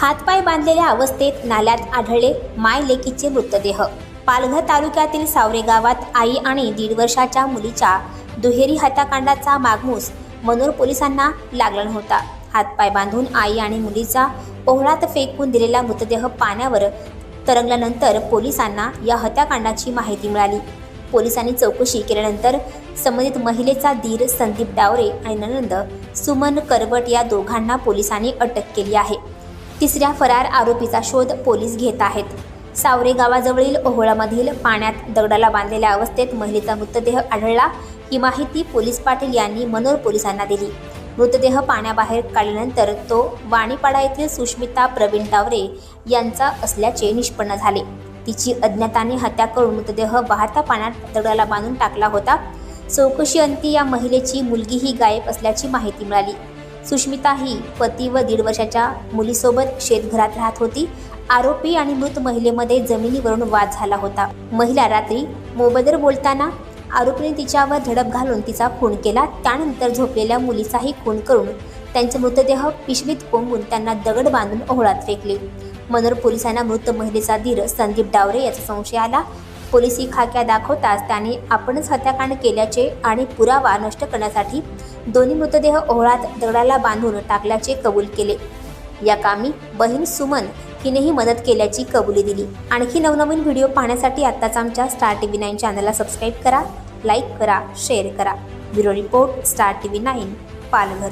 हातपाय बांधलेल्या अवस्थेत नाल्यात आढळले माय लेकीचे मृतदेह. पालघर तालुक्यातील सावरे गावात आई आणि दीड वर्षाच्या मुलीच्या दुहेरी हत्याकांडाचा मागमूस मनोर पोलिसांना लागला नव्हता. हातपाय बांधून आई आणि मुलीचा पोहळात फेकून दिलेला मृतदेह पाण्यावर तरंगल्यानंतर पोलिसांना या हत्याकांडाची माहिती मिळाली. पोलिसांनी चौकशी केल्यानंतर संबंधित महिलेचा धीर संदीप डावरे आणि ननंद सुमन करबट या दोघांना पोलिसांनी अटक केली आहे. तिसऱ्या फरार आरोपीचा शोध पोलीस घेत आहेत. सावरे गावाजवळील ओहोळामधील पाण्यात दगडाला बांधलेल्या अवस्थेत महिलेचा मृतदेह आढळला. ही माहिती पोलीस पाटील यांनी मनोर पोलिसांना दिली. मृतदेह पाण्याबाहेर काढल्यानंतर तो वाणीपाडा येथील सुष्मिता प्रवीण टावरे यांचा असल्याचे निष्पन्न झाले. तिची अज्ञाताने हत्या करून मृतदेह वाहता पाण्यात दगडाला बांधून टाकला होता. चौकशी अंती या महिलेची मुलगीही गायब असल्याची माहिती मिळाली. सुष्मिता ही पती व दीड वर्षाच्या मुलीसोबत शेतघरात राहत होती. आरोपी आणि मृत महिलेमध्ये जमिनीवरून वाद झाला होता. महिला रात्री मोबदर बोलताना आरोपीने तिच्यावर झडप घालून तिचा खून केला. त्यानंतर झोपलेल्या मुलीचाही खून करून त्यांचे मृतदेह पिशवीत कोंबून त्यांना दगड बांधून ओहळात फेकले. मनोर पोलिसांना मृत महिलेचा धीर संदीप डावरे याचा संशय आला. पोलिसी खाक्या दाखवताच त्याने आपणच हत्याकांड केल्याचे आणि पुरावा नष्ट करण्यासाठी दोन्ही मृतदेह ओहळात दगडाला बांधून टाकल्याचे कबूल केले. या कामी बहीण सुमन हिनेही मदत केल्याची कबुली दिली. आणखी नवनवीन व्हिडिओ पाहण्यासाठी आत्ताच आमच्या स्टार टी व्ही नाईन चॅनलला सबस्क्राईब करा लाईक करा शेअर करा. Bureau report star T V nine Palghar.